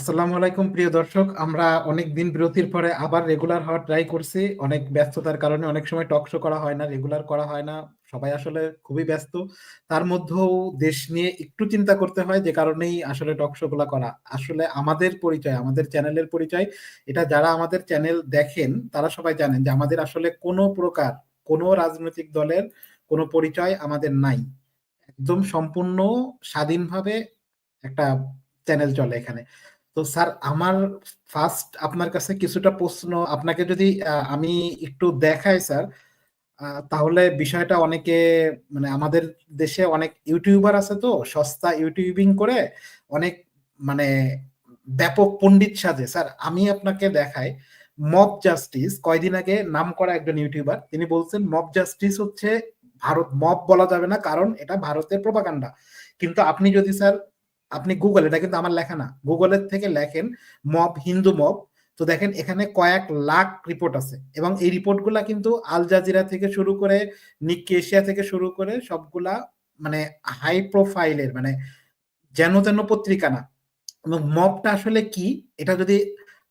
আসসালামু আলাইকুম, প্রিয় দর্শক। আমরা অনেক দিন বিরতির পরে আবার রেগুলার হওয়ার ট্রাই করছি। অনেক ব্যস্ততার কারণে অনেক সময় টক শো করা হয় না রেগুলার করা হয় না। সবাই আসলে খুবই ব্যস্ত। তার মধ্যেও দেশ নিয়ে একটু চিন্তা করতে হয়, যে কারণেই আসলে টক শো গুলা করা। আসলে আমাদের পরিচয়, আমাদের চ্যানেলের পরিচয়, এটা যারা আমাদের চ্যানেল দেখেন, তারা সবাই জানেন যে আমাদের আসলে কোনো প্রকার, কোনো রাজনৈতিক দলের কোনো পরিচয় আমাদের নাই। একদম সম্পূর্ণ স্বাধীনভাবে একটা চ্যানেল চলে এখানে। তো স্যার, আমার ফার্স্ট আপনার কাছে কিছুটা প্রশ্ন। আপনাকে যদি আমি একটু দেখাই স্যার তাহলে বিষয়টা অনেকে মানে আমাদের দেশে অনেক ইউটিউবার আছে তো, সস্তা ইউটিউবিং করে অনেক মানে ব্যাপক পণ্ডিত সাজে। স্যার, আমি আপনাকে দেখাই মব জাস্টিস, কয়দিন আগে নাম করা একজন ইউটিউবার, তিনি বলছেন, মব জাস্টিস হচ্ছে ভারত, মব বলা যাবে না কারণ এটা ভারতের প্রপাগান্ডা। কিন্তু আপনি যদি স্যার আপনি গুগল এটা কিন্তু আমার লেখা না। গুগলের থেকে লেখেন মব, হিন্দু মব। তো দেখেন, এখানে কয়েক লাখ রিপোর্ট আছে। এবং এই রিপোর্টগুলা কিন্তু আল জাজিরা থেকে শুরু করে নিক এশিয়া থেকে শুরু করে সবগুলা মানে হাই প্রোফাইলের মানে যেন তেন পত্রিকা না। এবং মবটা আসলে কি? এটা যদি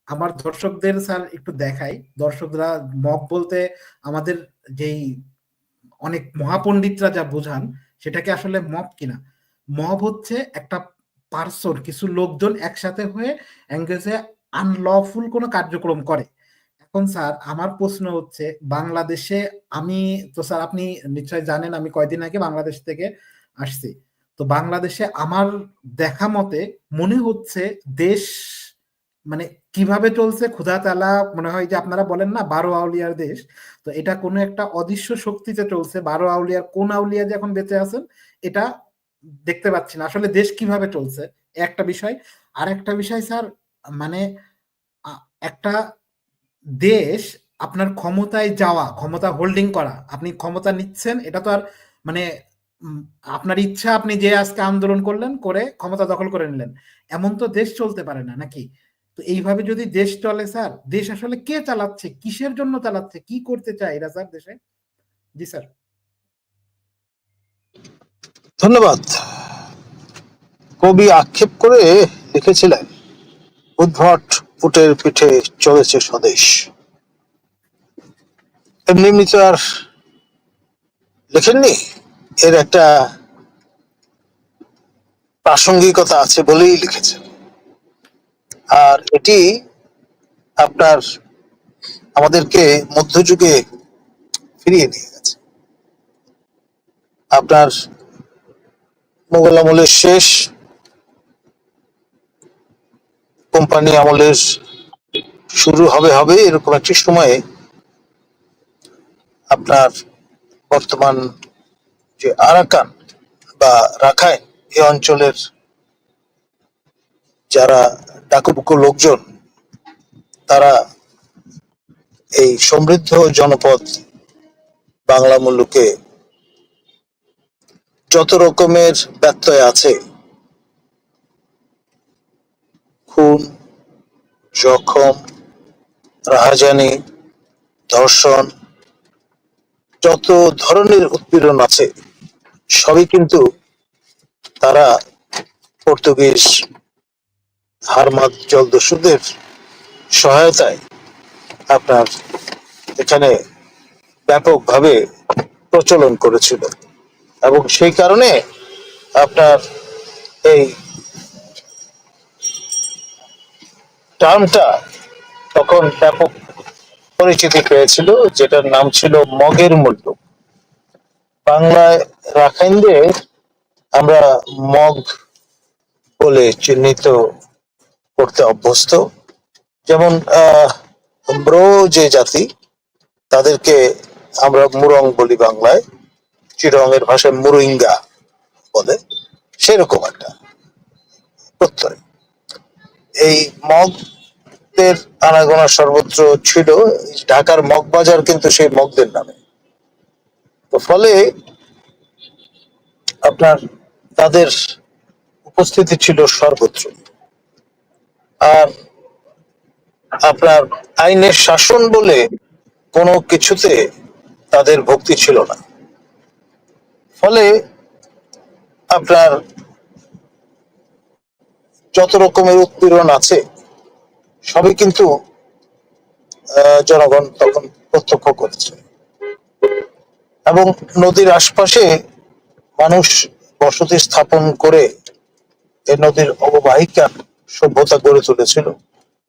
আমার দর্শকদের স্যার একটু দেখাই। দর্শকরা মব বলতে আমাদের যেই অনেক মহাপণ্ডিতরা যা বোঝান, সেটাকে আসলে মব কিনা? মব হচ্ছে একটা পার্সন কিছু লোকজন একসাথে হয়ে এঙ্গেজে আনলফুল কোনো কার্যক্রম করে। এখন স্যার আমার প্রশ্ন হচ্ছে, বাংলাদেশে আমি, তো স্যার আপনি নিশ্চয় জানেন, আমি কয়দিন আগে বাংলাদেশ থেকে আসছি। তো বাংলাদেশে আমার দেখা মতে মনে হচ্ছে দেশ মানে কীভাবে চলছে, ক্ষুধা তালা, মনে হয় যে আপনারা বলেন না, বারো আউলিয়ার দেশ। তো এটা কোনো একটা অদৃশ্য শক্তিতে চলছে, বারো আউলিয়ার কোন আউলিয়া যে এখন বেঁচে আছেন, এটা দেখতে পাচ্ছি না। আসলে দেশ কীভাবে চলছে একটা বিষয়। আর একটা বিষয় স্যার মানে একটা দেশ আপনার ক্ষমতায় যাওয়া, ক্ষমতা হোল্ডিং করা, আপনি ক্ষমতা নিচ্ছেন, এটা তো আর মানে আপনার ইচ্ছা আপনি যে আজকে আন্দোলন করলেন, করে ক্ষমতা দখল করে নিলেন। এমন তো দেশ চলতে পারে না নাকি? তো এইভাবে যদি দেশ চলে স্যার, দেশ আসলে কে চালাচ্ছে, কিসের জন্য চালাচ্ছে, কি করতে চায় এরা স্যার দেশে? জি স্যার। ধন্যবাদ। কবি আক্ষেপ করে লিখেছিলেন, উদ্ভট উটের পিঠে চলেছে স্বদেশ। এমনি এমনি তো আর লেখেননি? এর একটা প্রাসঙ্গিকতা আছে বলেই লিখেছেন আর এটি আপনার আমাদেরকে মধ্যযুগে ফিরিয়ে নিয়ে গেছে। আপনার মোগল আমলের শেষ কোম্পানি আমলের শুরু হবে হবে এরকম একটি সময়ে আপনার বর্তমান যে আরাকান বা রাখাইন এই অঞ্চলের যারা ডাকুবুকু লোকজন, তারা এই সমৃদ্ধ জনপদ বাংলা মুলুকে যত রকমের ব্যত্যয় আছে, খুন, জখম, রাহাজানি, ধর্ষণ, যত ধরনের উৎপীড়ন আছে, সবই কিন্তু তারা পর্তুগিজ হারমাদ জলদস্যুদের সহায়তায় আপনার এখানে ব্যাপকভাবে প্রচলন করেছিল। এবং সেই কারণে আপনার এই টার্মটা তখন ব্যাপক পরিচিতি পেয়েছিল, যেটার নাম ছিল মগের মূল্য। বাংলায় রাখাইনদের আমরা মগ বলে চিহ্নিত করতে অভ্যস্ত। যেমন, আহ, ব্রো যে জাতি, তাদেরকে আমরা মুরং বলি বাংলায়। চিরঙের ভাষায় মুরিঙ্গা বলে, সেরকম একটা প্রত্যয়। এই মগদের আনাগোনা সর্বত্র ছিল ঢাকার মগ বাজার কিন্তু সেই মগদের নামে। তো ফলে আপনার তাদের উপস্থিতি ছিল সর্বত্র। আর আপনার আইনের শাসন বলে কোনো কিছুতে তাদের ভক্তি ছিল না। ফলে আপনার যত রকমের উৎপীড়ন আছে সবই কিন্তু জনগণ তখন প্রত্যক্ষ করেছে। এবং নদীর আশপাশে মানুষ বসতি স্থাপন করে এই নদীর অববাহিকা সভ্যতা গড়ে তুলেছিল।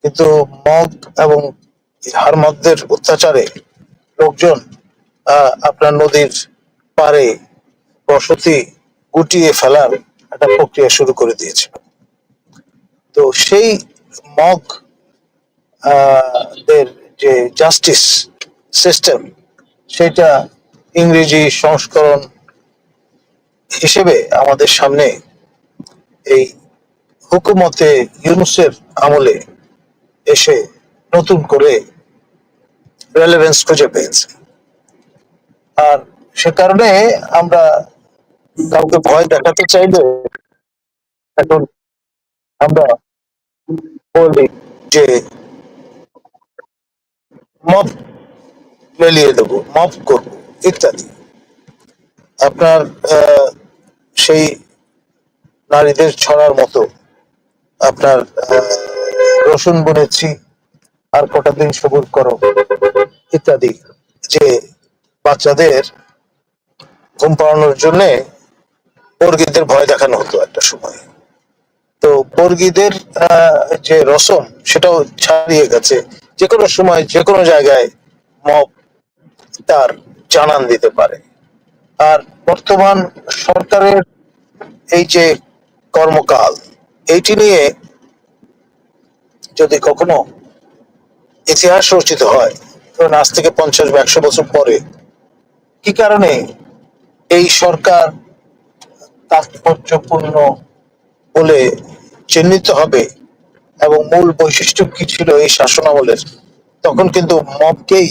কিন্তু মগ এবং হারমগদের অত্যাচারে লোকজন আহ, আপনার নদীর পারে বসতি গুটিয়ে ফেলার একটা প্রক্রিয়া শুরু করে দিয়েছিল তো সেই মগ দের যে জাস্টিস সিস্টেম সেটা ইংরেজি সংস্করণ হিসেবে আমাদের সামনে এই হুকুমতে ইউনুসের আমলে এসে নতুন করে রেলেভেন্স খুঁজে পেয়েছে। আর সে কারণে আমরা কাউকে ভয় দেখাতে চাইলে এখন আমরা বলি যে মব মেলিয়ে দেবো মব করব, ইত্যাদি। আপনার সেই নারীদের ছড়ার মতো আপনার রসুন বুনেছি আর কটা দিন সবুর করো, ইত্যাদি। যে বাচ্চাদের ঘুম পাড়ানোর জন্য বর্গীদের ভয় দেখানো হতো একটা সময়। তো বর্গীদের যে রসম, সেটাও ছাড়িয়ে গেছে। যে কোনো সময়, যে কোনো জায়গায় মব তার জানান দিতে পারে। আর বর্তমান সরকারের এই যে কর্মকাল, এইটি নিয়ে যদি কখনো ইতিহাস রচিত হয়, ধরুন আজ থেকে পঞ্চাশ বা একশো বছর পরে, কি কারণে এই সরকার তাৎপর্যপূর্ণ বলে চিহ্নিত হবে এবং মূল বৈশিষ্ট্য কি ছিল এই শাসন আমলের তখন কিন্তু মবকেই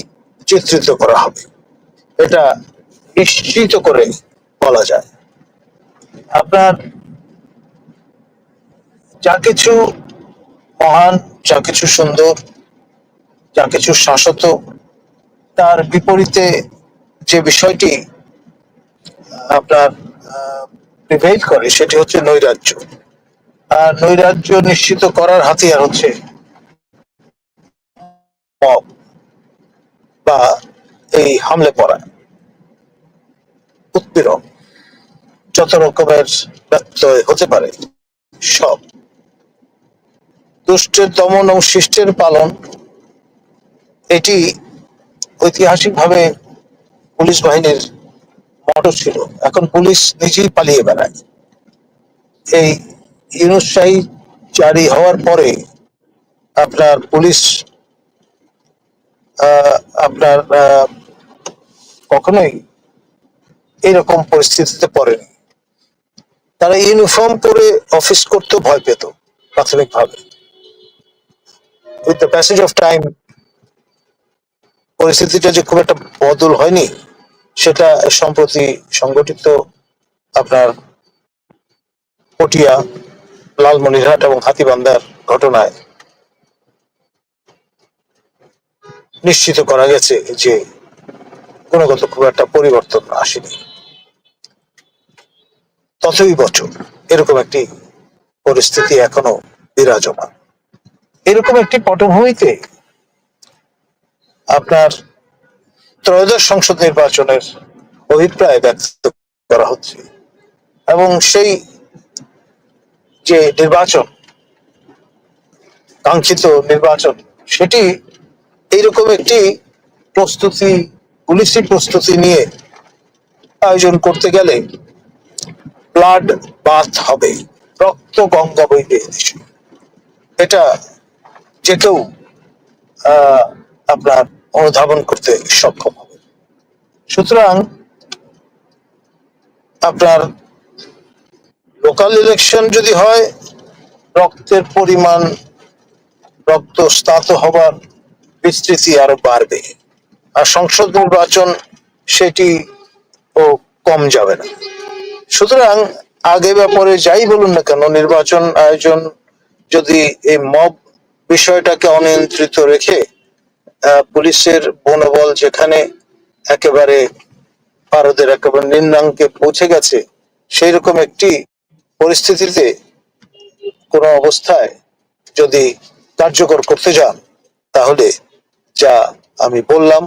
চিত্রিত করা হবে। এটা নিশ্চিত করে বলা যায়। আপনার যা কিছু মহান, যা কিছু সুন্দর, যা কিছু শাশ্বত, তার বিপরীতে যে বিষয়টি আপনার প্রিভেইল করে সেটি হচ্ছে নৈরাজ্য। আর নৈরাজ্য নিশ্চিত করার হাতিয়ার হচ্ছে বা এই হামলে পড়া। উৎপীড়ন যত রকমের ব্যত্যয় হতে পারে, সব। দুষ্টের দমন ও শিষ্টের পালন, এটি ঐতিহাসিকভাবে পুলিশ বাহিনীর মটো ছিল। এখন পুলিশ নিজেই পালিয়ে বেড়ায়। এই ইউনুস শাহী জারি হওয়ার পরে আপনার পুলিশ আপনার কখনোই এরকম পরিস্থিতিতে পড়েনি। তারা ইউনিফর্ম পরে অফিস করতে ভয় পেত, প্রাথমিকভাবে। With the passage of time পরিস্থিতিটা যে খুব একটা বদল হয়নি। সেটা সম্প্রতি সংগঠিত আপনার পটিয়া, লালমনিরহাট এবং হাতিবান্ধার ঘটনায় নিশ্চিত করা গেছে যে গুণগত খুব একটা পরিবর্তন আসেনি। ততই বছর এরকম একটি পরিস্থিতি এখনও বিরাজমান। এরকম একটি পটভূমিতে আপনার ত্রয়োদশ সংসদ নির্বাচনের অভিপ্রায় ব্যক্ত করা হচ্ছে এবং সেই যে নির্বাচন, কাঙ্ক্ষিত নির্বাচন, সেটি এইরকম একটি প্রস্তুতি, পুলিশি প্রস্তুতি নিয়ে আয়োজন করতে গেলে ব্লাড বাথ হবে, রক্ত গঙ্গা বইবে। এটা যে কেউ আপনার অনুধাবন করতে সক্ষম সুতরাং আপনার লোকাল ইলেকশন যদি হয়, রক্তের পরিমাণ রক্তস্তাত হবার বিস্তৃতি আরও বাড়বে। আর সংসদ নির্বাচন সেটি ও কম যাবে না। সুতরাং আগে ব্যাপারে যাই বলুন না কেন, নির্বাচন আয়োজন যদি এই মব বিষয়টাকে অনিয়ন্ত্রিত রেখে পুলিশের বনবল যেখানে একেবারে ভারতের একেবারে নিম্নাঙ্কে পৌঁছে গেছে সেই রকম একটি পরিস্থিতিতে কোনো অবস্থায় যদি কার্যকর করতে যান, তাহলে যা আমি বললাম,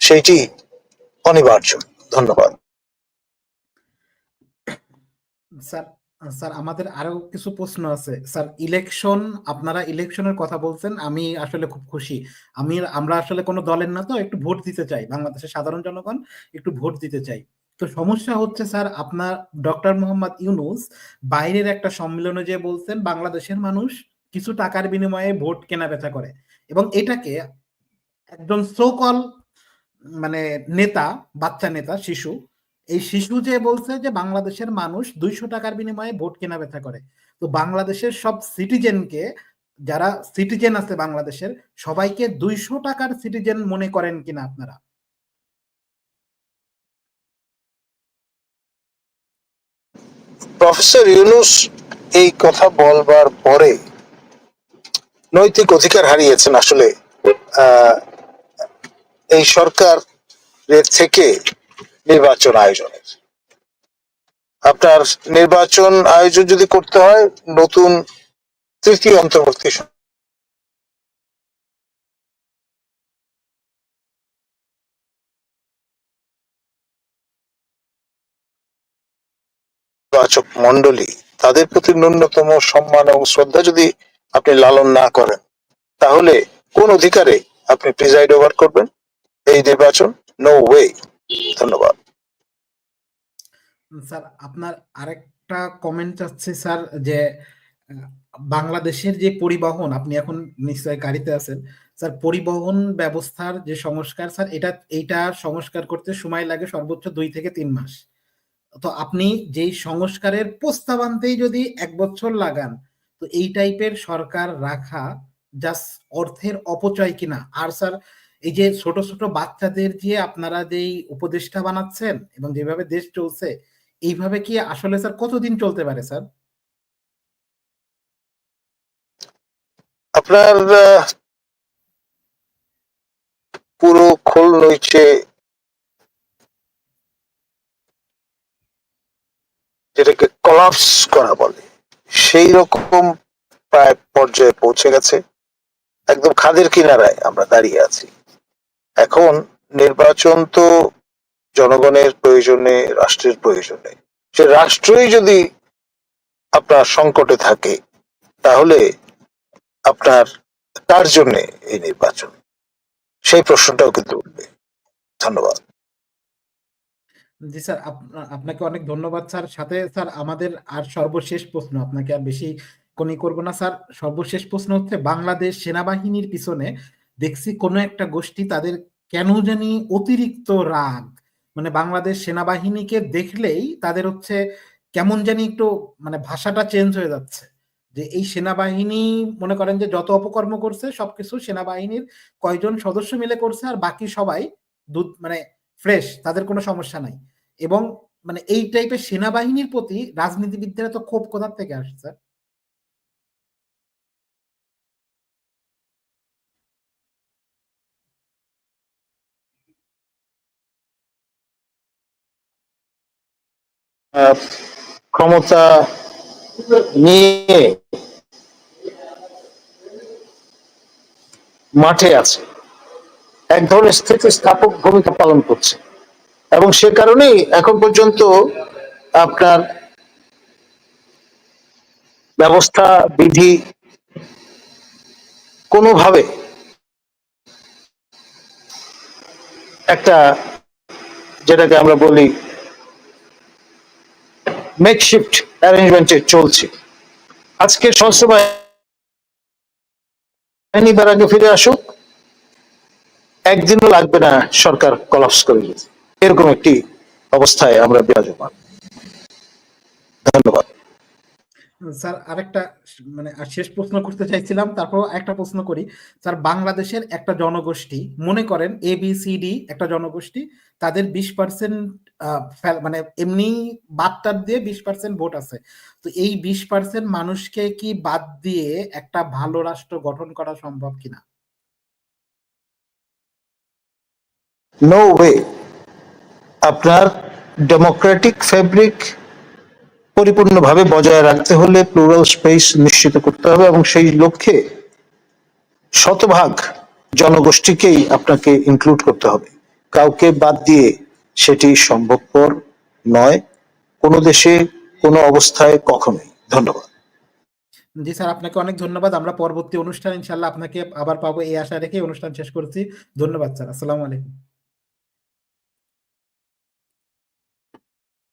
সেইটি অনিবার্য। ধন্যবাদ। স্যার স্যার, আমাদের আরও কিছু প্রশ্ন আছে। স্যার ইলেকশন আপনারা ইলেকশনের কথা বলছেন, আমি আসলে খুব খুশি। আমি, আমরা আসলে কোনো দলের না তো একটু ভোট দিতে চাই, বাংলাদেশের সাধারণ জনগণ একটু ভোট দিতে চাই। তো সমস্যা হচ্ছে স্যার, আপনার ডক্টর মোহাম্মদ ইউনুস বাইরের একটা সম্মেলনে যে বলছেন, বাংলাদেশের মানুষ কিছু টাকার বিনিময়ে ভোট কেনা বেচা করে। এবং এটাকে একজন সোকল মানে নেতা, বাচ্চা নেতা, শিশু এই শিশু যে বলছে যে বাংলাদেশের মানুষ দুইশো টাকার বিনিময়ে ভোট কেনা বেচা করে। তো বাংলাদেশের সব সিটিজেনকে যারা সিটিজেন আছে বাংলাদেশের, সবাইকে দুইশো টাকার সিটিজেন মনে করেন কিনা আপনারা? প্রফেসর ইউনুস, এই কথা বলবার পরে নৈতিক অধিকার হারিয়েছেন আসলে এই সরকার থেকে নির্বাচন আয়োজনের। আপনার নির্বাচন আয়োজন যদি করতে হয়, নতুন তৃতীয় অন্তর্বর্তী নির্বাচক মন্ডলী তাদের প্রতি ন্যূনতম সম্মান এবং শ্রদ্ধা যদি আপনি লালন না করেন, তাহলে কোন অধিকারে আপনি প্রিজাইড ওভার করবেন? এই নির্বাচন নো ওয়ে ধন্যবাদ। স্যার, আপনার আরেকটা কমেন্ট চাচ্ছি স্যার যে বাংলাদেশের যে পরিবহন, আপনি এখন নিশ্চয় গাড়িতে আছেন, স্যার পরিবহন ব্যবস্থার যে সংস্কার, স্যার এটা, এইটা সংস্কার করতে সময় লাগে সর্বোচ্চ দুই থেকে তিন মাস। তো আপনি যেই সংস্কারের প্রস্তাব আনতেই যদি এক বছর লাগান, তো এই টাইপের সরকার রাখা জাস্ট অর্থের অপচয় কিনা? আর স্যার এই যে ছোট ছোট বাচ্চাদের যে আপনারা যেই উপদেষ্টা বানাচ্ছেন এবং যেভাবে দেশ চলছে, এইভাবে কি আসলে স্যার কতদিন চলতে পারে স্যার? আপনার পুরো খোল নইছে যেটাকে কলাপস করা বলে। সেই রকম প্রায় পর্যায়ে পৌঁছে গেছে। একদম খাদের কিনারায় আমরা দাঁড়িয়ে আছি। এখন নির্বাচন তো জনগণের প্রয়োজনে, রাষ্ট্রের প্রয়োজনে। সে রাষ্ট্রই যদি আপনার সংকটে থাকে, তাহলে আপনার কার জন্য এই নির্বাচন। সেই প্রশ্নটাও কিন্তু উঠবে। ধন্যবাদ। জি স্যার আপনাকে অনেক ধন্যবাদ স্যার। সাথে স্যার, আমাদের আর সর্বশেষ প্রশ্ন, আপনাকে আর বেশি কোনি করব না স্যার। সর্বশেষ প্রশ্ন হচ্ছে, বাংলাদেশ সেনাবাহিনীর পিছনে দেখছি কোনো একটা গোষ্ঠী তাদের কেন জানি অতিরিক্ত রাগ। মানে বাংলাদেশ সেনাবাহিনীকে দেখলেই তাদের হচ্ছে কেমন জানি একটু মানে ভাষাটা চেঞ্জ হয়ে যাচ্ছে। যে এই সেনাবাহিনী মনে করেন যে যত অপকর্ম করছে সবকিছু সেনাবাহিনীর কয়জন সদস্য মিলে করছে আর বাকি সবাই দুধ মানে ফ্রেশ তাদের কোনো সমস্যা নাই। এবং মানে এই টাইপের সেনাবাহিনীর প্রতি রাজনীতিবিদদের তো ক্ষোভ কোথা থেকে আসছে? ক্ষমতা নিয়ে মাঠে আছে। এক ধরনের স্থিতিস্থাপক ভূমিকা পালন করছে। এবং সে কারণেই এখন পর্যন্ত আপনার ব্যবস্থা, বিধি কোনোভাবে একটা যেটাকে আমরা বলি মেকশিফট অ্যারেঞ্জমেন্টে চলছে। আজকে সশস্ত্র আগে ফিরে আসুক, একদিনও লাগবে না সরকার কলাপস করে এরকম একটি অবস্থায় আমরা বিরাজমান। ধন্যবাদ। স্যার, আরেকটা মানে শেষ প্রশ্ন করতে চাইছিলাম তারপর একটা প্রশ্ন করি। স্যার, বাংলাদেশের একটা জনগোষ্ঠী, মনে করেন এ বি সি ডি একটা জনগোষ্ঠী, তাদের বিশ পার্সেন্ট মানে এমনি বাদ দিয়ে বিশ পার্সেন্ট ভোট আছে। তো এই বিশ পার্সেন্ট মানুষকে কি বাদ দিয়ে একটা ভালো রাষ্ট্র গঠন করা সম্ভব কিনা? নো ওয়ে আপনার ডেমোক্রেটিক ফেব্রিক পরিপূর্ণভাবে বজায় রাখতে হলে প্লুরাল স্পেস নিশ্চিত করতে হবে এবং সেই লক্ষ্যে শতভাগ জনগোষ্ঠীকেই আপনাকে ইনক্লুড করতে হবে। কাউকে বাদ দিয়ে সেটি সম্ভবপর নয়। কোনো দেশে, কোনো অবস্থায় কখনোই। ধন্যবাদ। জি স্যার, আপনাকে অনেক ধন্যবাদ। আমরা পরবর্তী অনুষ্ঠান ইনশাল্লাহ আপনাকে আবার পাবো এই আশা রেখে অনুষ্ঠান শেষ করছি। ধন্যবাদ স্যার। আসসালামু আলাইকুম।